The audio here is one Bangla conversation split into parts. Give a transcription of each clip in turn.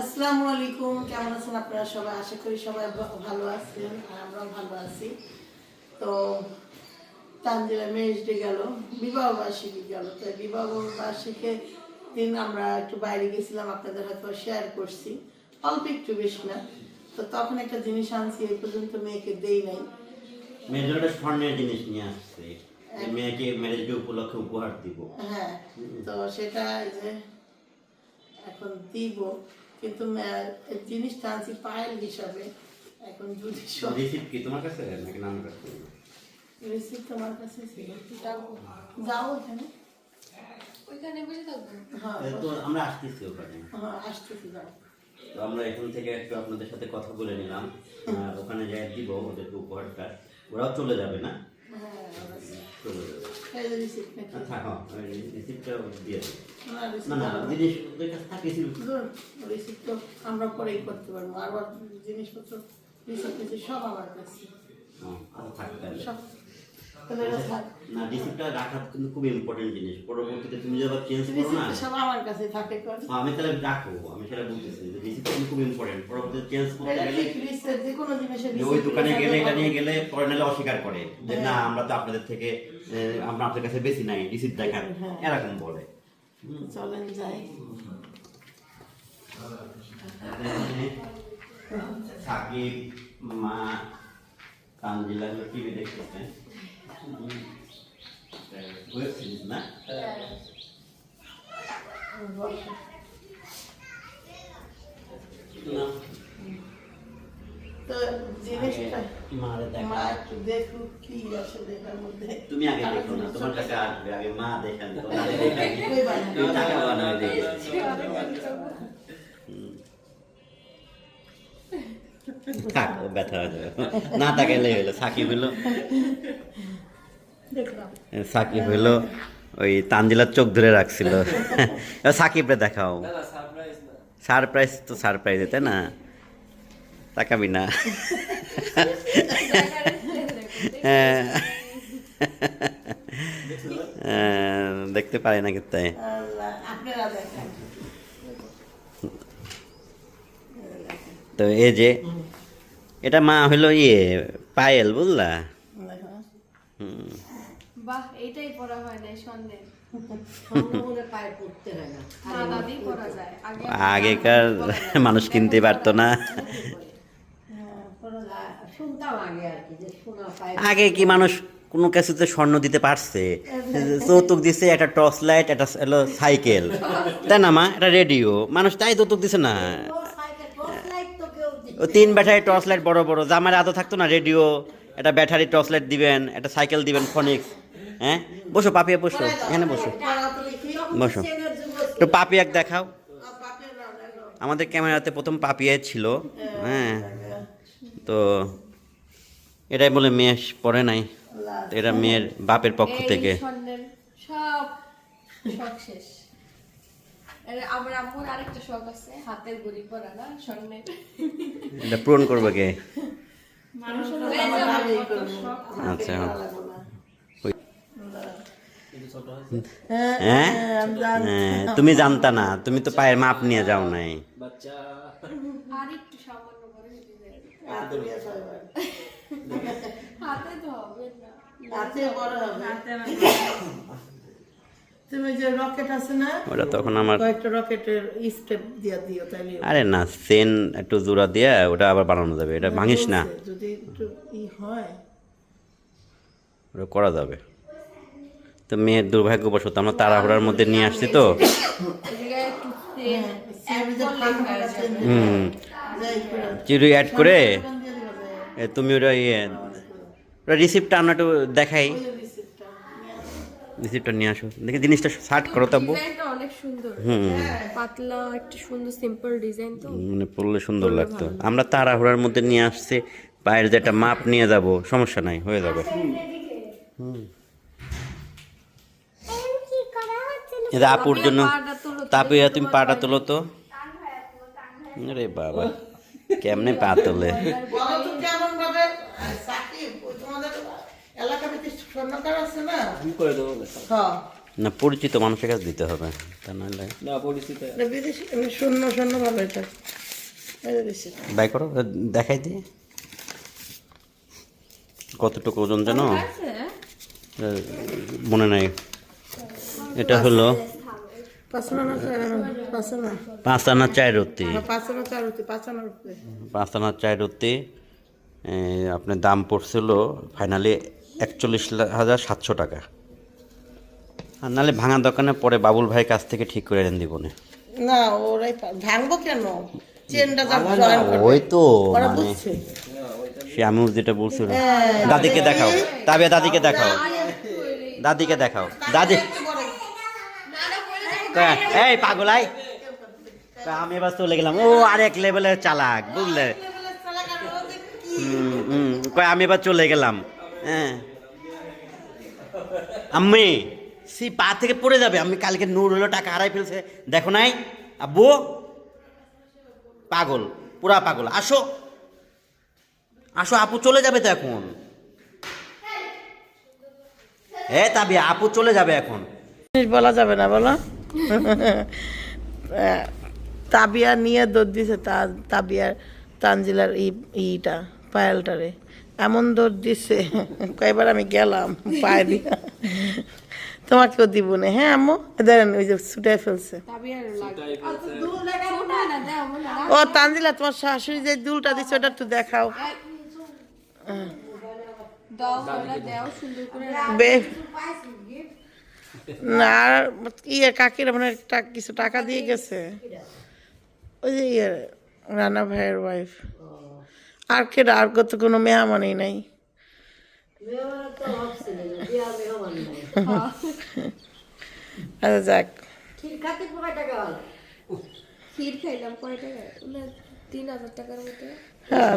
আসসালামু আলাইকুম কেমন আছেন আপনারা সবাই? আশা করি সবাই ভালো আছেন আর আমরাও ভালো আছি। তো তানজিলা মেজ ডে গেল বিবাহ বার্ষিকী গেল। তো বিবাহ বার্ষিকে দিন আমরা একটু বাইরে গেছিলাম আপনাদের হয়তো শেয়ার করছি। অল্প একটু বেশি না। তো তখন একটা জিনিস আনছি এই পর্যন্ত মেয়েকে দেই নাই। স্বর্ণের জিনিস নিয়ে আসছে। মেয়েকে ম্যারেজ ডে উপলক্ষে উপহার দিব। হ্যাঁ তো সেটা যে এখন দিব। কিন্তু জিনিসটা আনছি পায়েল হিসাবে এখন যদি রিসিপ্ট কি তোমার কাছে নাকি না আমার কাছে? রিসিপ্ট তোমার কাছে ছিল। যাও। ওখানে ওইখানে বসে থাকব। হ্যাঁ তো আমরা আসতেছি ওখানে। হ্যাঁ আসতেছি যাও। তো আমরা এখান থেকে একটু আপনাদের সাথে কথা বলে নিলাম। ওখানে যাই দিব ওদেরকে উপহারটা। ওরাও চলে যাবে না? হ্যাঁ চলে যাবে। আচ্ছা হ্যাঁ তো আমরা পরেই করতে পারব। আবার জিনিসপত্র সব আমার কাছে। হ্যাঁ, আচ্ছা সব। না রিসিপ্টটা রাখা কিন্তু খুব ইম্পর্টেন্ট জিনিস। পরবর্তীতে তুমি যখন চেঞ্জ করো না আমার কাছে থাকে কর আমি তাহলে রাখব আমি সেটা বলতেছি যে কিন্তু খুব ইম্পর্টেন্ট পরবর্তীতে চেঞ্জ করতে গেলে যে কোনো জিনিসের ওই দোকানে গেলে এটা নিয়ে গেলে পরে অস্বীকার করে যে না আমরা তো আপনাদের থেকে আমরা আপনাদের কাছে বেশি নাই দেখান হ্যাঁ। এরকম বলে। চলেন যাই। সাকিব মা তানজিলা টিভি দেখতেছে ওয়েব সিরিজ না তুমি আগে দেখো না তোমার কাছে আসবে আগে মা দেখেন টাকা থাক ব্যথা হয়ে যাবে। না তাকাইলে হইল সাকিব হইল। দেখলাম সাকিব হইল ওই তানজিলার চোখ ধরে রাখছিল। সাকিবরে দেখাও। সারপ্রাইজ তো সারপ্রাইজ তাই না? তাকাবি না। হ্যাঁ। হ্যাঁ, দেখতে পারে না কিন্তু তাই। আল্লাহ, আপনারা দেখেন। তো এই যে এটা মা হইল ইয়ে পায়েল বুঝলা। বাহ এইটাই পড়া হয় না। সন্দেহ আগেকার মানুষ কিনতে পারতো না। হ্যাঁ, আগে কি যে সোনা পায়ে আগে কি মানুষ কোনো কিছুতে স্বর্ণ দিতে পারছে? যৌতুক দিছে একটা টর্চ লাইট একটা হলো সাইকেল। তাই না মা? এটা রেডিও। মানুষ তাই যৌতুক দিছে না। সাইকেল টর্চ লাইট তো কেউ দিত ও তিন ব্যাটারি টর্চ লাইট বড় বড়। জামার আদৌ থাকতো না রেডিও। একটা ব্যাটারি টর্চ লাইট দিবেন একটা সাইকেল দিবেন ফনিক্স হ্যাঁ? বসো পাপিয়া বসো এখানে বসো। বসো। একটু পাপিয়াক দেখাও। আমাদের ক্যামেরাতে প্রথম পাপিয়াই ছিল হ্যাঁ? তো এটাই বলে মেয়ে পড়ে নাই এটা মেয়ের বাপের পক্ষ থেকে। সব শেষ। আমার আম্মুর আরেকটা শখ আছে হাতের ঘড়ি পরা না স্বর্ণের। এটা পূরণ করবে কে? আচ্ছা। হ্যাঁ হ্যাঁ। হ্যাঁ, তুমি জানতা না। তুমি তো পায়ের মাপ নিয়ে যাও নাই। আর একটু সামান্য করে দিতে যায়। হাতে দিয়ে সবাই। হাতে তো হবে। না হাতে বড় হবে। তুমি যে রকেট আছে না ওটা তখন আমার কয়েকটা রকেটের স্টেপ দিয়ে দিও তাইলে। আরে না সেন একটু জোড়া দিয়ে ওটা আবার বানানো যাবে এটা ভাঙিস না। যদি একটু ই হয়। ওটা করা যাবে। তো মেয়ের দুর্ভাগ্যবশত আমরা তাড়াহুড়ার মধ্যে নিয়ে আসছি তো। এই জায়গায় একটু তেল আমি যে ফাঁকা ফাঁকা চেন দিই। হুম চিড়ি অ্যাড করে তুমি ওটা ইয়ে ওটা রিসিপ্টটা আমরা একটু দেখাই। রিসিপ্টটা নিয়ে আসো। দেখি জিনিসটা শার্ট করো তাব্বু ডিজাইনটা অনেক সুন্দর। হুম। পাতলা একটা সুন্দর সিম্পল ডিজাইন তো। মানে পড়লে সুন্দর লাগতো। আমরা তাড়াহুড়ার মধ্যে নিয়ে আসছি পায়ের যে একটা মাপ নিয়ে যাব সমস্যা নাই হয়ে যাবে। হুম। এটা আপুর জন্য তাপিয়া তুমি পাটা তোলো তো। আরে বাবা কেমনে পা তোলে এলাকা ভিত্তিক স্বর্ণকার আছে না? হ্যাঁ না পরিচিত মানুষের কাছে দিতে হবে তা নাহলে এটা বিদেশি শূন্য শূন্য ভাবে এটা। বাই করো দেখাই দিয়ে কতটুকু ওজন যেন? মনে নাই। এটা হলো পাঁচ আনা না চার পাঁচ আনা। পাঁচ আনা চায় রুটি। পাঁচ আনা চার রুটি, পাঁচ আনার উপরে। পাঁচ আনা চায় রুটি আপনার দাম পড়ছিল ফাইনালি একচল্লিশ হাজার সাতশো টাকা। আর নাহলে ভাঙা দোকানে পরে বাবুল ভাইয়ের কাছ থেকে ঠিক করে এনে দিবনে। না ওরাই ভাঙবো কেন? চেনটা। ওই তো মানে সে আমিও যেটা বলছিল দাদিকে দেখাও। তবে দাদিকে দেখাও। দাদিকে দেখাও। দাদি এই পাগলাই আমি এবার চলে গেলাম। ও আরেক লেভেলের চালাক বুঝলে? আমি এবার চলে গেলাম। হ্যাঁ। আম্মি সি পা থেকে পড়ে যাবে। আমি কালকে নূর হলো টাকা হারাই ফেলছে। দেখো নাই? আব্বু? পাগল পুরা পাগল। আসো। আসো আপু চলে যাবে তো এখন। এ তাবি আপু চলে যাবে এখন। বলা যাবে না বলো। তাবিয়া নিয়ে দৌড় দিছে তা তাবিয়ার তানজিলার ইটা। পায়েলটারে। এমন দৌড় দিছে কয়েকবার আমি গেলাম পায়ে দিয়া। তোমাকেও দিব না। হ্যাঁ আম্মু দেন ওই যে ছুটাই ফেলছে। ও, তানজিলা, তোমার শাশুড়ি যে দুলটা দিচ্ছে ওটা একটু দেখাও। না, আর ইয়ে কাকিরা মানে কিছু টাকা দিয়ে গেছে। ওই যে ইয়ে রানা ভাইয়ের ওয়াইফ আর কে আর কত কোনো মেহমানই নাই। আচ্ছা যাক। হ্যাঁ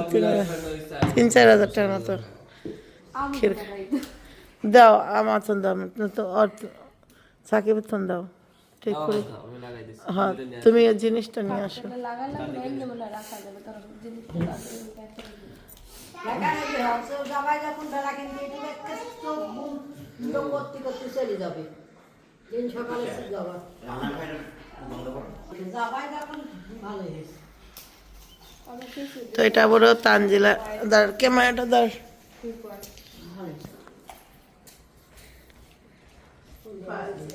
তিন চার হাজার টাকার মতো। ক্ষীর দাও আমার তো দাও তো আর সাকিব তো দাও। ঠিক করে হ্যাঁ তুমি এই জিনিসটা নিয়ে আসো। হয় একটা তো এটা বড় তানজিলা দার ক্যামেরাটা দার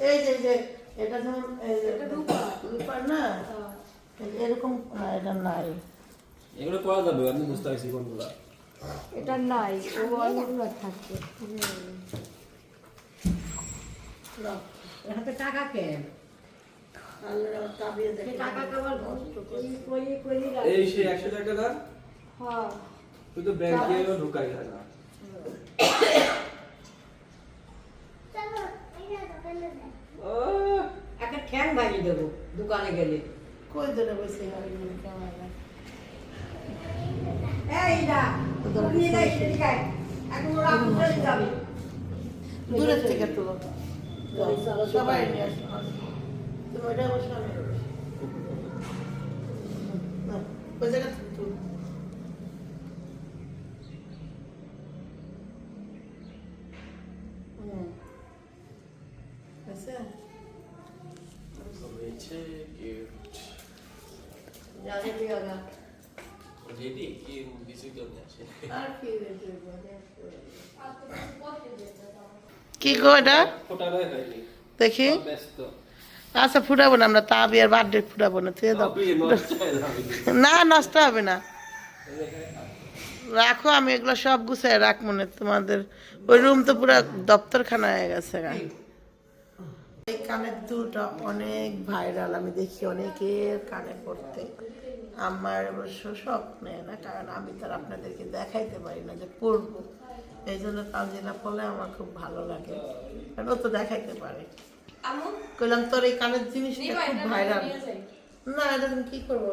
এই যে যে এটা যেমন রূপার না? এরকম না এটা নাই। এগুলো করা যাবে আমি বুঝতে পারছি কোনগুলো। এটা নাই ও অন্যগুলো থাকবে টাকা কেন টাকা কেবল এই সে একশো টাকা হ্যাঁ। তুই তো ব্যাংকে ঢুকাই না। ঠ্যাং ভাঙিয়ে দেবো? দোকানে গেলে। কই ধরে বসে হবে এই না নিয়ে যাই এখন ওরা চলে যাবে। দূরের থেকে তুলো সবাই নিয়ে আসো। তুমি ওইটা বসে ওই জায়গা থেকে তুলো হুম। হয়েছে? যাবে দিয়ে ওরা। আর কি কি গো এটা? দেখি। আচ্ছা ফুটাবো না আমরা তা বিয়ার বার্থডে ফুটাবো না তুই দাও। না নষ্ট হবে না। রাখো আমি এগুলো সব গুছাই রাখ মনে তোমাদের। ওই রুম তো পুরো দপ্তরখানা হয়ে গেছে। এই কানের দুলটা অনেক ভাইরাল আমি দেখি অনেকের কানে পড়তে। আমার অবশ্য শখ নেই না কারণ আমি তার আপনাদেরকে দেখাইতে পারি না যে পড়ব। এই জন্য তানজিলা পড়লে আমার খুব ভালো লাগে। কারণ ও তো দেখাইতে পারে। আমু কইলাম তোর এই কানের জিনিসটা খুব ভাইরাল। না এটা তুমি কি করব?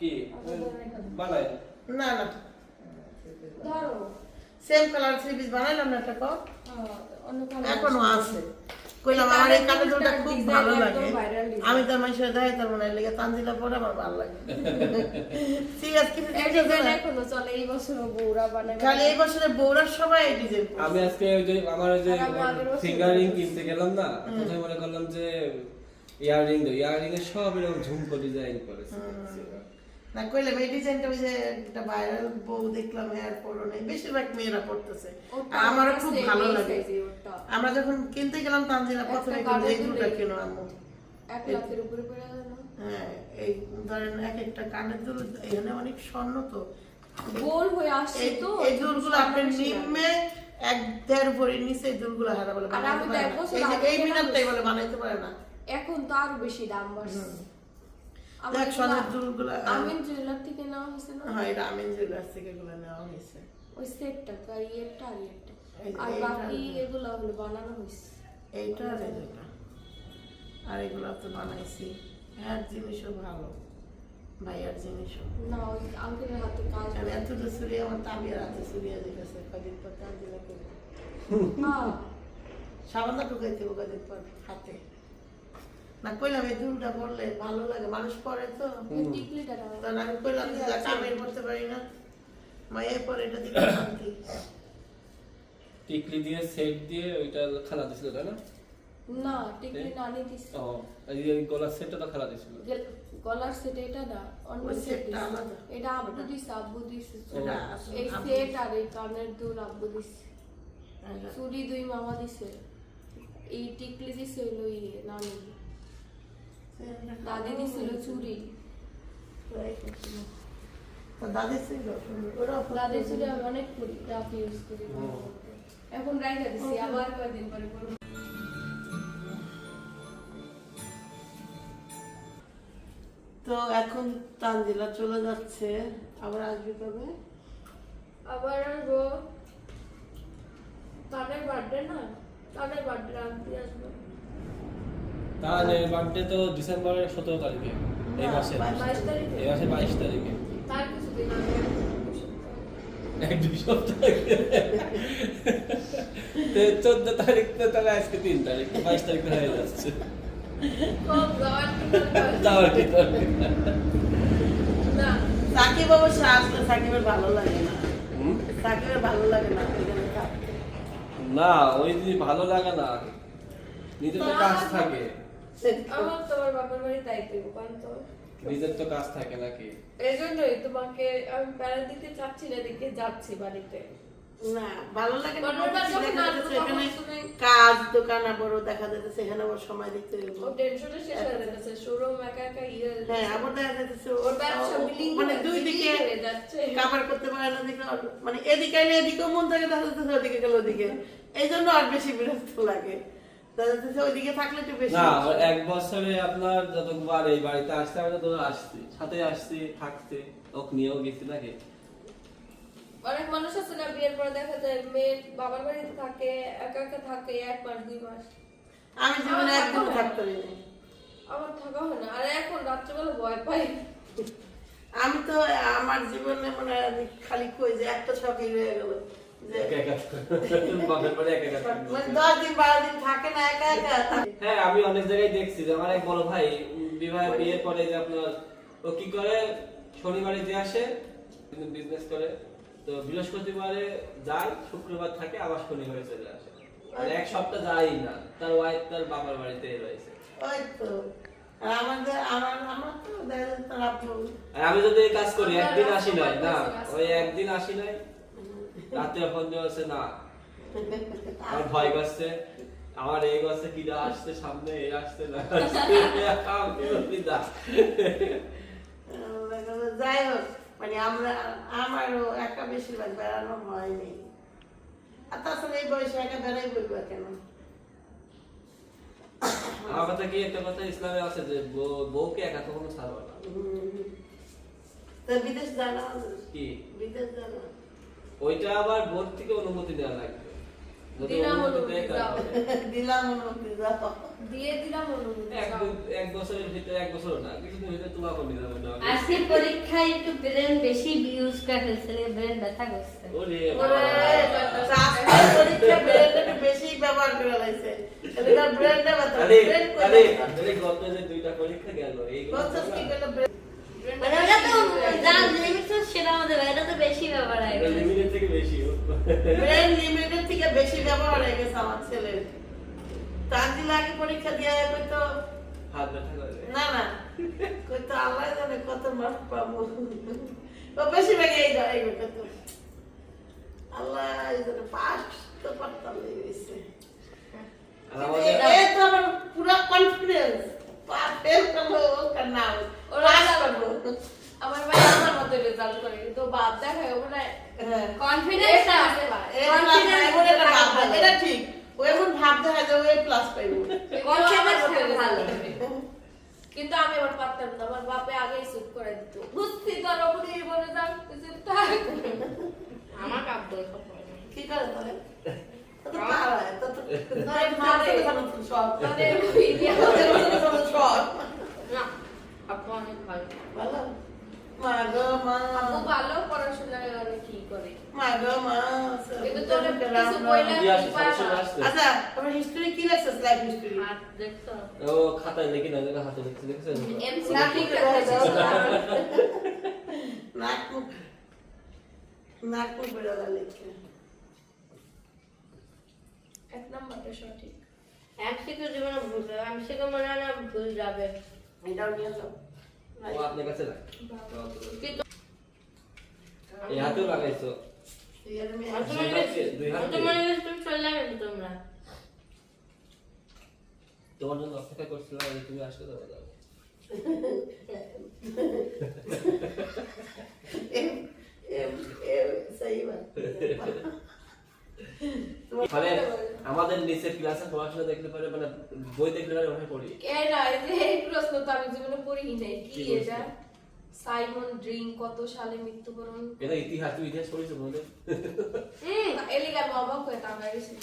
কি? বানাই। না না। ধরো। সেম কালার থ্রি পিস বানাইলাম না একটা কপ অন্য কালার এখনও আছে। কইলাম আমার এই কানের দুলটা খুব ভালো লাগে। আমি তার মানুষের দেখাই তার মনে লেগে তানজিলা পরে আমার ভালো লাগে। ঠিক কিছু এই জিনিস আছে ডিজাইন এখনও চলে এই বছর বউরা বানাবে খালি এই বছরে বৌরার সবাই ডিজাইন আমি আজকে ওই যে আমার ওই যে ফিঙ্গারিং কিনতে গেলাম না প্রথমে মনে করলাম যে ইয়াররিং ইয়াররিং এর সব এরকম ঝুমকো ডিজাইন করেছে। না কইলাম এই ডিজাইনটা ওই যে একটা ভাইরাল বউ দেখলাম হেয়ার পরো নেই বেশিরভাগ মেয়েরা পড়তেছে। আমারও খুব ভালো লাগে। আমরা যখন কিনতে গেলাম তানজিলা প্রথমে কিন্তু এই দুটা কিনো আম্মু। এক লাখের উপরে পড়ে গেল হ্যাঁ এই ধরেন এক একটা কানের দুল এখানে অনেক স্বর্ণ তো। গোল হয়ে আসছে তো এই দুলগুলো আপনার নিম্নে এক দেড় ভরির নিচে দুলগুলো হারা বলে বানাইতে পারে না। এই মিনারটাই বলে বানাইতে পারে না। এখন তো আরও বেশি দাম বাড়ছে। আমার দেখ সোনার দুলগুলো আমিন জুয়েলার থেকে নেওয়া হয়েছে না? হ্যাঁ এটা আমিন জুয়েলার্স থেকে এগুলো নেওয়া হয়েছে। ওই সেটটা আর ইয়েরটা আর ইয়েরটা। আর বাকি এগুলো হলো বানানো হয়েছে। এইটা আর এইটা। আর এগুলো তো বানাইছি। হ্যাঁ জিনিসও ভালো। ভাইয়ার জিনিসও। না ওই আঙ্কেলের হাতে কাজ আমি চুরি আমার তাবিয়ার হাতে কদিন পর তানজিলা করব হ্যাঁ সাবান ঢুকাইতে কদিন পর হাতে। না কইলাম এই দুলটা পরলে ভালো লাগে মানুষ পরে তো। আমি কইলাম যে পারি না। পরে এটা দিকে শান্তি। টিকলি দিয়ে সেট দিয়ে ওইটা খালা দিছিল তাই না? না টিকলি না নিতিস ও এই গলার সেটটা তো খালা দিছিল। গলার সেট এটা না অন্য সেট সেটটা আলাদা। এটা আব্বু দিছে আব্বু দিছে। এই সেট আর এই কানের দুল আব্বু দিছে। এটা- চুড়ি দুই মামা দিছে। এই টিকলি দিছে হলো ইয়ে নানি। দাদি দিছিল চুড়ি তো দাদি ছিল ওরা দাদি চুড়ি আমি অনেক করি রাফ ইউজ করি। এখন রাইখা দিছি আবার কয়দিন পরে করব। তো এখন তানজিলা চলে যাচ্ছে আবার আসবে কবে? আবার আসব। তাদের বার্থডে না? তাদের বার্থডে আনতে আসব। তাহলে বার্থডে তো ডিসেম্বরের সতেরো তারিখে এই মাসে এই মাসে বাইশ তারিখে। চোদ্দ তারিখ তো তাহলে আজকে তিন তারিখ বাইশ তারিখ হয়ে যাচ্ছে? না সাকিব অবশ্য আসলে সাকিবের ভালো লাগে না? সাকিবের ভালো লাগে না না ওই জিনিস ভালো লাগে না। নিজের কাজ থাকে। আমার তোমার বাবার বাড়ি তাই দেবো কারণ তো নিজের তো কাজ থাকে নাকি? এই জন্যই তোমাকে আমি প্যারা দিতে চাচ্ছি না দিকে যাচ্ছি বাড়িতে। না ভালো লাগে না বারবার বলতেছি, যখন দেখা আসব যাচ্ছে এখানে তখন তুমি- কাজ দোকান আবার দেখা যাচ্ছে সেখানে আবার সময় দিতে টেনশনে শেষ হয়ে যাচ্ছে শোরুম একা একা ইয়ে হ্যাঁ আবার দেখা যাচ্ছে ওর ব্যবসা বিলিং মানে দুই দিকে করতে পারে না দিকে এদিকে এদিকেও মন থাকে দেখা যাচ্ছে ওদিকে গেলে ওদিকে। এই জন্য আর বেশি বিরক্ত লাগে। না এক বছরে আপনার যতবার এই বাড়িতে আসতে আমি তো আসছি সাথে আসছি থাকতে ওকে নিয়েও গেছি নাকি? অনেক মানুষ আছে না বিয়ের পরে দেখা যায় মেয়ে বাবার বাড়িতে থাকে একা একা থাকে এক মাস দুই মাস। আমি জীবনে আমার একদম থাকতে পারি আমার থাকা হয় না। আর এখন রাত্রেবেলা ভয় পাই। আমি তো আমার জীবনে মানে খালি কই যে একটা শখই রয়ে গেল। যে একা একা বাপের বাড়ি একা একা থাকব। মানে দশ দিন বারো দিন থাকে না একা একা? হ্যাঁ আমি অনেক জায়গায় দেখছি যে আমার এক বড় ভাই বিবাহ বিয়ের পরে যে আপনার ও কি করে? শনিবারে দিয়ে আসে কিন্তু বিজনেস করে। তো বৃহস্পতিবারে যায় শুক্রবার থাকে আবার শনিবারে চলে আসে। আর এক সপ্তাহ যায়ই না। তার ওয়াইফ তার বাবার বাড়িতে রয়েছে। ওই তো। আমাদের আমার আমার তো আর আমি যদি এই কাজ করি একদিন আসি নাই না ওই একদিন আসি নাই। রাতে দিয়ে বলছে না। আমার ভয় করছে আমার এই করছে কি আসছে সামনে এই আসছে না। যাই হোক মানে আমরা আমারও একা বেশিরভাগ বেড়ানো হয়নি। আর তাছাড়া এই বয়সে একা বেড়াই বলব কেন? আমার কথা কি একটা কথা ইসলামে আছে যে বউ- বউকে একা কখনো ছাড়বে না। হুম। বিদেশ জানা কি? বিদেশ জানা ওইটা আবার বোর্ড থেকে অনুমতি নেওয়া লাগবে। দিলাম অনুমতি অনুমতি, দেয় যাও। তাহলে। দিলাম অনুমতি দিয়ে দিলাম অনুমতি এক যাও। দু- এক বছরের ভিতরে এক বছর না কিছুদিন ভিতরে তোমাকে নিয়ে যাবে না আজকে পরীক্ষায় একটু ব্রেন বেশি ইউজ করে ফেলছে ব্রেন ব্যথা করছে। ওরে ওরে, পরীক্ষা ব্রেনটা বেশি ব্যবহার করে লাইছে এদিকে ব্রেনটা ব্যথা ব্রেন করে আরে গত যে দুইটা পরীক্ষা গেল এই বলছস কি গেল? ব্রেন মানে ওটা তো যা লিমিট সেটা আমাদের এটা তো বেশি ব্যাপার হয়ে। গেছে লিমিটের থেকে বেশি। ব্রেন লিমিটের থেকে বেশি ব্যবহার হয়ে গেছে আমার ছেলের। তানজিল আগে পরীক্ষা দিয়ে হয়তো হাত ব্যথা করে? না না। কত আল্লাহ জানে কত মার্ক পাবো। ও বেশিরভাগ এই এই কত আল্লাহ জানে পাস তো পারতাম এই হয়েছে এই তো আমার পুরো কনফিডেন্স পাস ফেল করব ওর না ওরা করব। আমার ভাই আমার মতো রেজাল্ট করে কিন্তু বাদ দেখায় ওরা হ্যাঁ কনফিডেন্স আছে এই হয়, এটা ঠিক ও এমন ভাব দেখা যায় ও এ প্লাস পাইবো কনফিডেন্স ভালো কিন্তু আমি আবার পারতাম না আমার বাপে আগেই চুপ করে দিত বুঝছি তোর ওপরে বলে যাচ্ছে তাই আমার কাব্য কি করে মানে অনেক ভালো ভালো মা। আপু ভালো পড়াশোনা কি করে? মা কিন্তু তোর কিছু আচ্ছা তোমার হিস্ট্রি কি লেখছিস লাইফ হিস্ট্রি আর দেখছ ও খাতায় লিখি না দেখো হাতে লিখছে দেখছেন? এমসি না, ঠিক ঠিক আছে, আছে নাক মুখ নাক মুখ বেরোলা লিখছে এক নম্বরটা সঠিক। এক শিখে জীবনে ভুল যাবে আমি শিখে মনে হয় না ভুল যাবে। এটাও নিয়ে যাও ও আপনার কাছে লাগে এই হাতেও লাগাইছো? তোমার। জন্য অপেক্ষা করছিলাম তুমি আসলে ধরে যাবে। এম এম এম সহি বাত মানে আমাদের নিচে ক্লাসে পড়াশোনা দেখলে পারে মানে বই দেখলে পারে ওখানে পড়ি। কে না এই প্রশ্ন তো আমি জীবনে পড়িনি নাই। কি এটা? সাইমন ড্রিং কত সালে মৃত্যুবরণ? এটা ইতিহাস তুই ইতিহাস পড়েছো বলে এলিগার বাবা হয়ে তাঙ্গা গেছিল